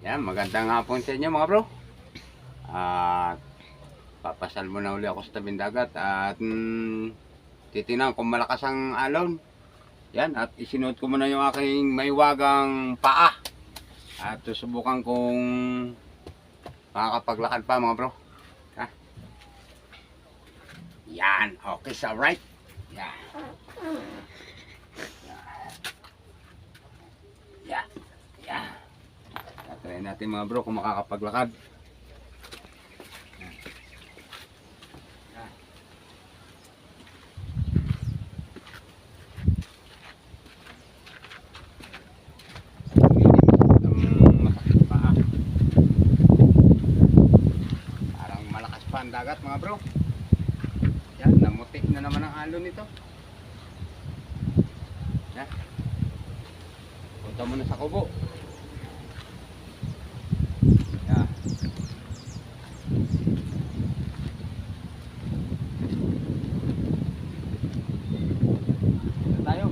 Yan, magandang hapon sa inyo mga bro. At papasal mo na uli ako sa tabing dagat at mm, titingnan kung malakas ang alon. Yan, at isinuot ko muna yung aking maywagang paa. At susubukan kong makakapaglakad pa mga bro. Ha? Yan, okay sa right. Yan. Yan. Try natin mga bro kung makakapaglakad. Ang masakit pa. Parang malakas pa ang dagat mga bro. Yan, namutik na naman ang alon nito. Yan. Punta muna sa kubo. Yan. Dito tayo.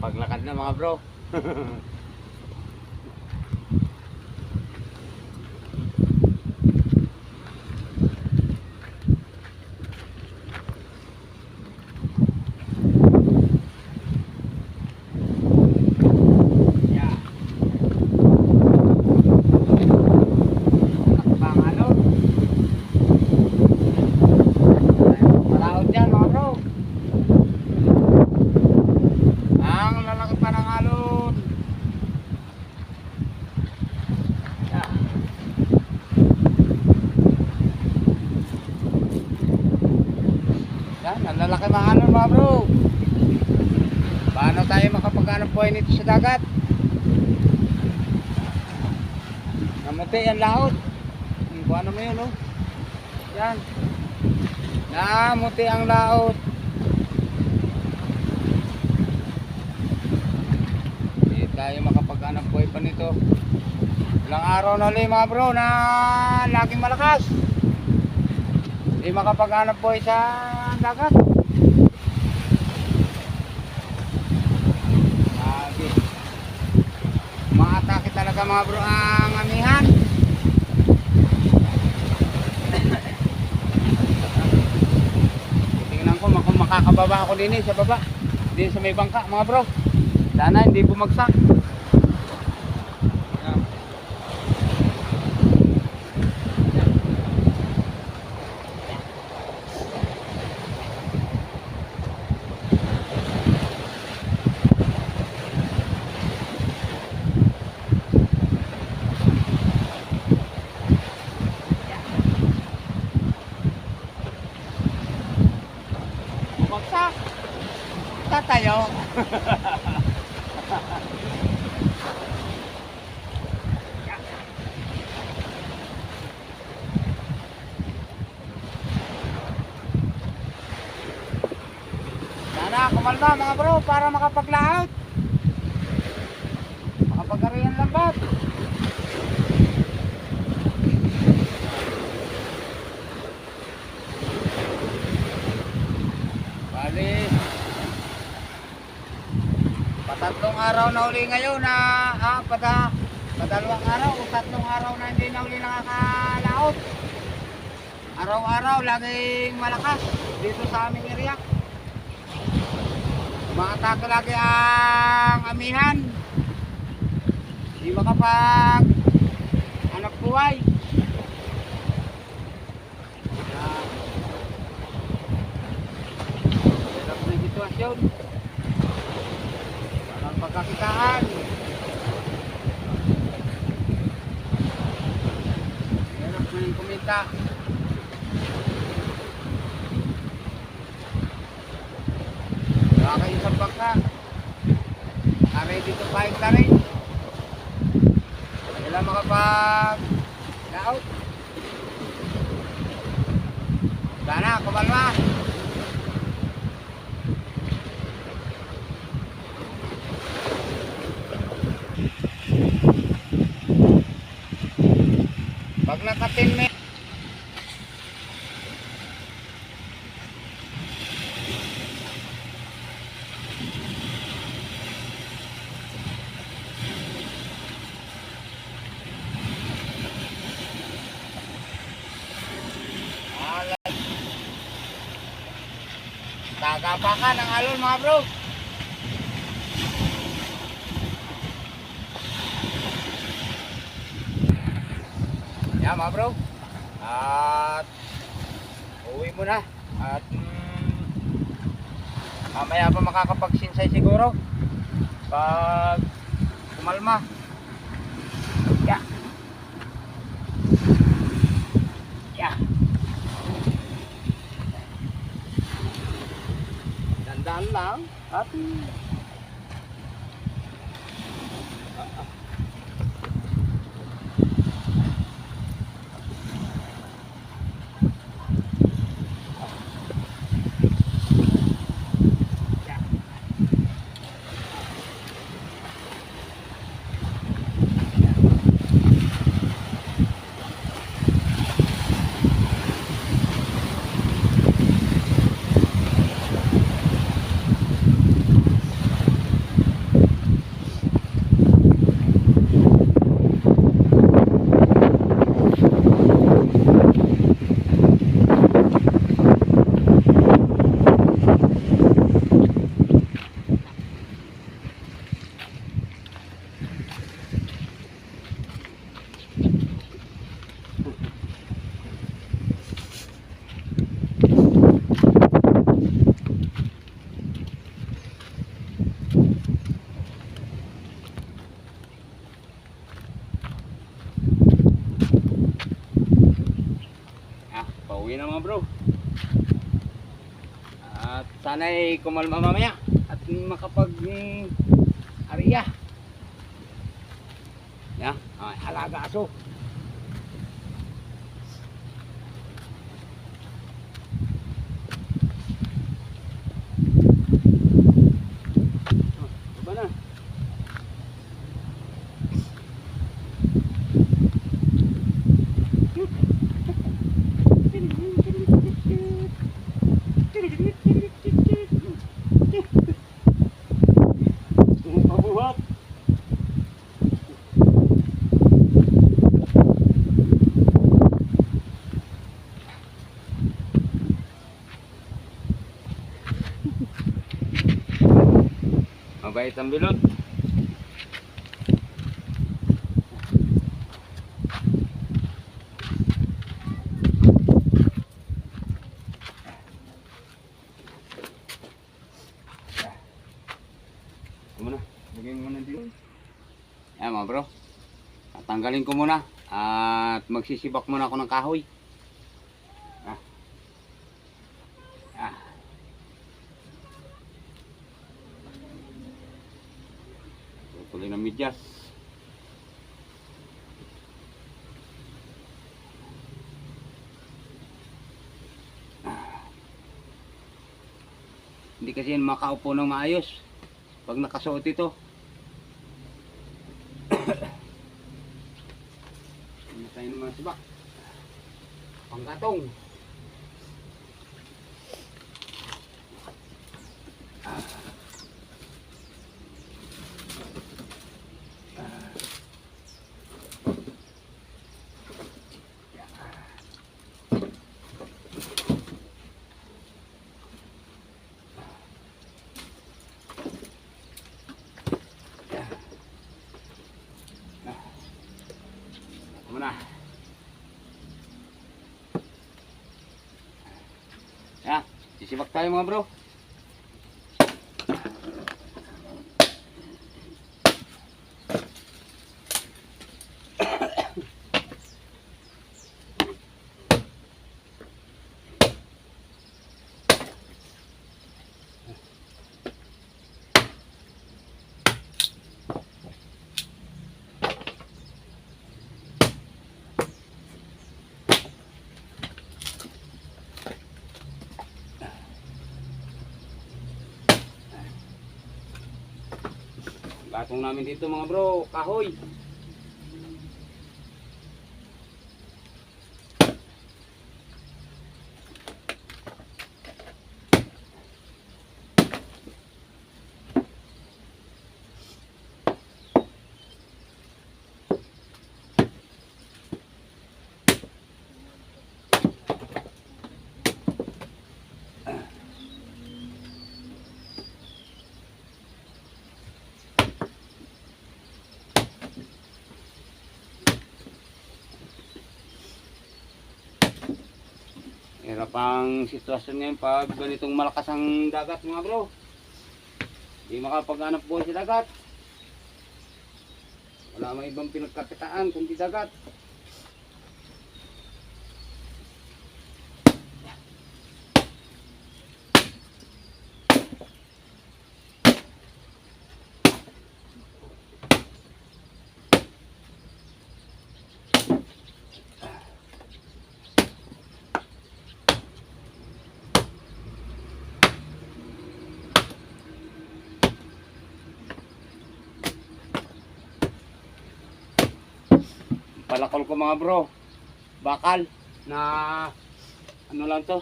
Paglakad na mga bro. Yeah. Takbang ano? Malaot dyan mga bro. Ang lalaki pa ng alon. Yeah. Yan, ang lalaki ng alon mga bro. Paano tayo makapaghanap buhay nito sa dagat? Namuti ang laot. Kung ano mo yun, oh. Yan. Namuti ang laot. Hindi tayo makapag-anak buhay pa nito. Ilang araw na ulit mga bro na laging malakas. Hindi makapag-anak buhay sa dagat. Maatake talaga mga bro ang amihan. Tingnan ko makakababa ako din eh, sa baba. Din sa may bangka mga bro. Sana hindi bumagsak. Yan. Bumagsak. Tatayo. Sana kumalma mga bro para makapaglaot. Makapagarihan lambat. Bali. Patatlong araw na uli ngayon na ah, pada padalawang araw o tatlong araw na hindi na uli nakakalaot. Araw-araw laging malakas dito sa aming area. Umaatake lagi ang amihan. Hindi makapag anak buhay. Hirap na yung sitwasyon. Walang pagkakitaan. Hirap na yung kumita. Wala sa bangka. Naka-ready to fight na rin. Para makapag... Laot. Sana, kumalma. Pag naka-10 minutes, Tagapakan ng alon mga bro. Yan mga bro. At uwi muna. At mm, mamaya pa makakapagsinsay siguro. Pag kumalma. Yeah. Dandan lang. Pauwi na mga bro. At sana'y kumalma mamaya at makapag mm, ariya. Ya, ah, alaga aso. Mabait ang bilot. Ayan mga bro. Tatanggalin ko muna. At magsisibak muna ako ng kahoy. Ah. Ah. Tuloy ng medyas. Ah. Hindi kasi yan makaupo ng maayos pag nakasuot ito. Ano tayo ng mga sibak? Panggatong. Ano na? Yan, sisibak tayo mga bro. Gatong namin dito mga bro, kahoy. Hirap ang sitwasyon ngayon pag ganitong malakas ang dagat mga bro. Hindi makapag-anap buhay sa dagat. Wala may ibang pinagkakitaan kundi dagat. Palakol ko mga bro. Bakal na ano lang to.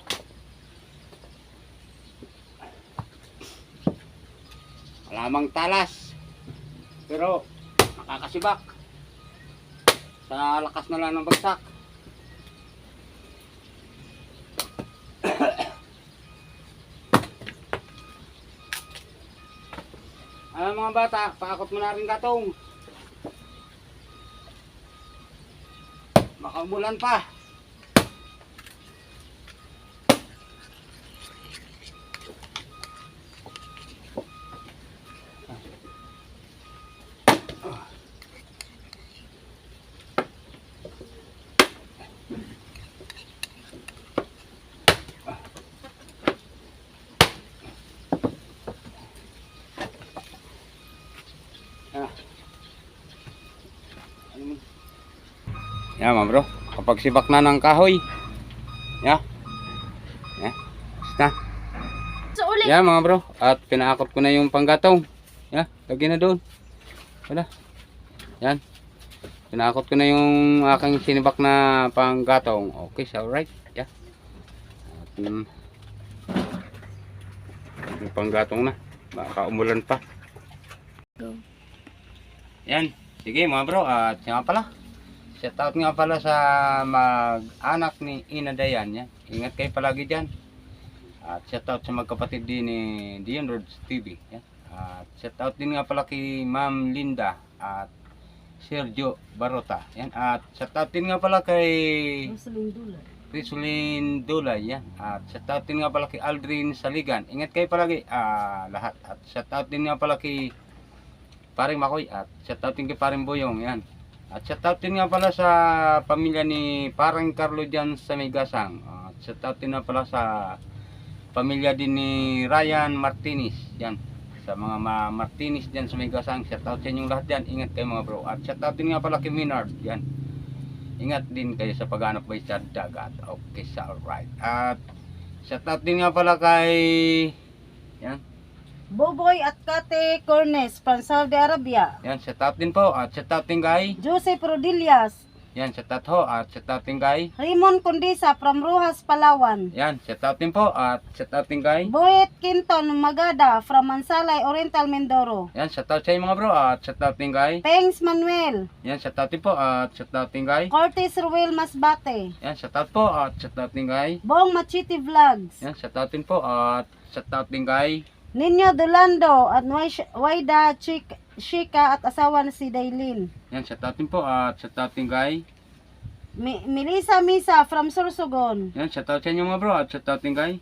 Malamang talas. Pero nakakasibak. Sa lakas na lang ng bagsak. Ano mga bata, paakot mo na rin gatong. Baka umulan pa. Yan mga bro, kapag sibak na ng kahoy. Ya. Ya. Basta. So ulit. Yan mga bro, at pinaakot ko na yung panggatong. Ya, lagi na doon. Wala. Yan. Pinaakot ko na yung aking sinibak na panggatong. Okay, so alright. Ya. At, mm, yung panggatong na. Baka umulan pa. Go. Yan. Sige mga bro, at siya pala. Shout out nga pala sa mag-anak ni Ina Dayan. Yan. Ingat kayo palagi dyan. At shout out sa magkapatid din ni Dion Roads TV. Yan. At shout out din nga pala kay Ma'am Linda at Sergio Barota. Yan. At shout out din nga pala kay Crisolin Dulay. Yan. At shout out din nga pala kay Aldrin Saligan. Ingat kayo palagi ah, lahat. At shout out din nga pala kay Paring Makoy at shout out din kay Paring Boyong. Yan. At shout out din nga pala sa pamilya ni Parang Carlo dyan sa Megasang. At shout out din nga pala sa pamilya din ni Ryan Martinez. Yan. Sa mga ma Martinez dyan sa Megasang. Shout out sa inyong lahat dyan. Ingat kayo mga bro. At shout out din nga pala kay Minard. Yan. Ingat din kayo sa paghanap bay sa dagat. Okay, sa alright. At shout out din nga pala kay yan. Boboy at Kate Cornes from Saudi Arabia. Yan, shout out din po. At shout out din kay Joseph Rodillas. yan, shout out ho. At shout out din kay Raymond Condisa from Rojas, Palawan. Yan, shout out din po at shout out din kay. Boyet Quinton Magada from Mansalay, Oriental, Mindoro. Yan, shout out sa inyo mga bro at shout out din kay. Pengs Manuel. Yan, shout out din po at shout out din kay. Curtis Ruel Masbate. Yan, shout out po at shout out din kay. Bong Machiti Vlogs. Yan, shout out din po at shout out din kay. Ninyo Dolando at Waida Chik Shika at asawa na si Dailin. Yan, shout out din po at shout out din kay. Mi- Melissa Misa from Sorsogon. Yan, shout out sa inyo mga bro at shout out din kay.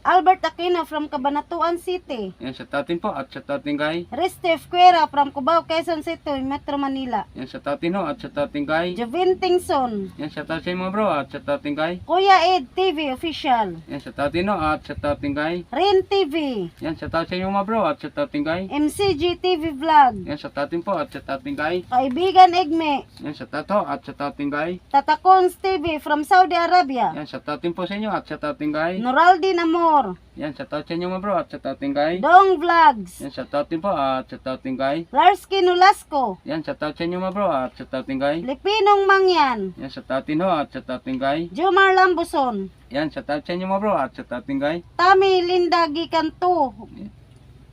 Albert Aquino from Cabanatuan City. Yan, shout out din po at shout out din kay. Restef Cuera from Cubao, Quezon City, Metro Manila. Yan, shout out din ho at shout out din kay. Jovin Tingson. Yan, shout out sa mga bro at shout out din kay. Kuya Ed TV Official. Yan, shout out din ho at shout out din kay. Rin TV. Yan, shout out sa inyo mga bro at shout out din kay. MCG TV Vlog. Yan, shout out din po at shout out din kay. Kaibigan Igme. Yan, shout out ho at shout out din kay. Tatakons TV from Saudi Arabia. Yan, shout out din po sa inyo at shout out din kay. Noraldin Amor. Timor, Yan, shout out sa inyo mga bro at shout out din kay. Dong Vlogs, Yan, shout out din po at shout out din kay. Larsky Nolasco, Yan, shout out sa inyo mga bro at shout out din kay. Lipinong Mangyan, Yan, shout out din ho at shout out din kay. Jomar Lambuson, Yan, shout out sa inyo mga bro at shout out din kay. Tami Linda Gikanto,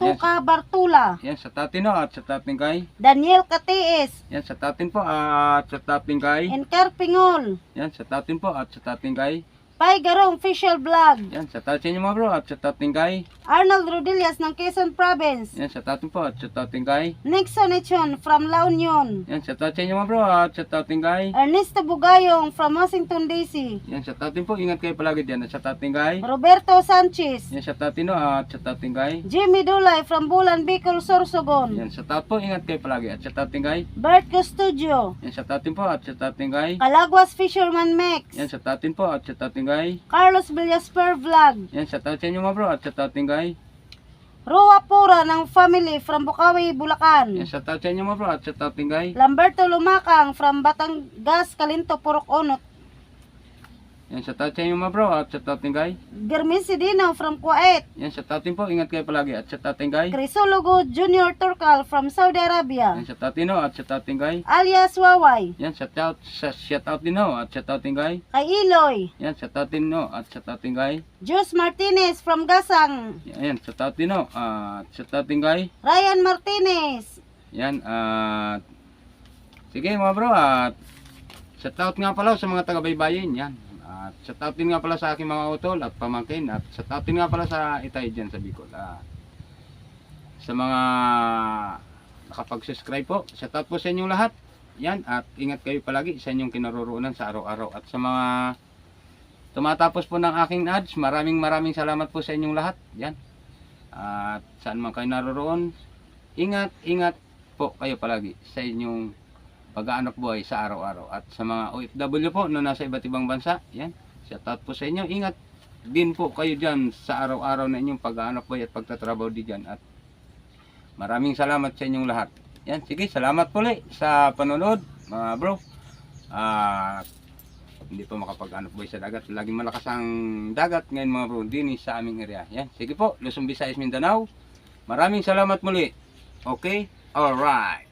Tuka Bartula, Yan, out din ho at out din kay. Daniel Katiis, Yan, out din po at out din kay. Encar Pingol, Yan, out din po at out din kay. Pai Garong Official Vlog, Yan, shout out sa inyo mga bro at shout out din kay. Arnold Rodillas ng Quezon Province, Yan, shout out po at shout out din kay. Nixon Echon from La Union, Yan, shout out sa inyo mga bro at shout out din kay. Ernesto Bugayong from Washington DC, Yan, shout out din po. Ingat kayo palagi dyan. At shout out din kay. Roberto Sanchez, Yan, shout out din at shout out din kay. Jimmy Dulay from Bulan Bicol, Sorsogon, Yan, shout out po. Ingat kayo palagi. At shout out din kay. Bert Custodio, Yan, shout out din po. At shout out din kay. Calagwas Fisherman Mex, Yan, shout out din po. At shout out kay. Carlos Villasper Vlog, Yan, shout out sa inyo mga bro. At shout out din kay. Rua Pura ng family from Bukawi, Yan, Bulacan, shout out sa inyo mga bro. At shout out din kay. Lamberto Lumakang from Batangas, Kalinto, Purok Onot, Yan, shout out sa inyo mga bro. At shout out din kay. Germin Sidino from Kuwait, Yan, shout out din po. Ingat kayo palagi. At shout out din kay. Crisologo Junior Turkal from Saudi Arabia, Yan, shout out din. At shout out din kay. alias Waway, Yan, shout out. sa- Shout out din. At shout out din kay. kay Iloy, Yan, shout out din. At shout out din kay. Jus Martinez from Gasang, Yan, shout out din. At shout out din kay. Ryan Martinez, Yan, at sige mga bro, at shoutout nga pala sa mga taga-baybayin, yan. At shoutout din nga pala sa aking mga utol at pamangkin at shoutout din nga pala sa itay dyan sa Bicol. Ah, sa mga nakapag-subscribe po, shoutout po sa inyong lahat. Yan, at ingat kayo palagi sa inyong kinaroroonan sa araw-araw. At sa mga tumatapos po ng aking ads, maraming maraming salamat po sa inyong lahat. Yan. At saan man kayo naroroon, ingat, ingat po kayo palagi sa inyong pag-aanap buhay sa araw-araw. At sa mga OFW po na nasa iba't ibang bansa, yan, shout out po sa inyo. Ingat din po kayo dyan sa araw-araw na inyong pag-aanap buhay at pagtatrabaho di dyan. At maraming salamat sa inyong lahat. Yan, sige, salamat puli sa panonood, mga bro. At hindi pa makapag-anap buhay sa dagat. Laging malakas ang dagat ngayon mga bro, din sa aming area. Yan, sige po, Luzon, Visayas, Mindanao. Maraming salamat muli. Okay? Alright.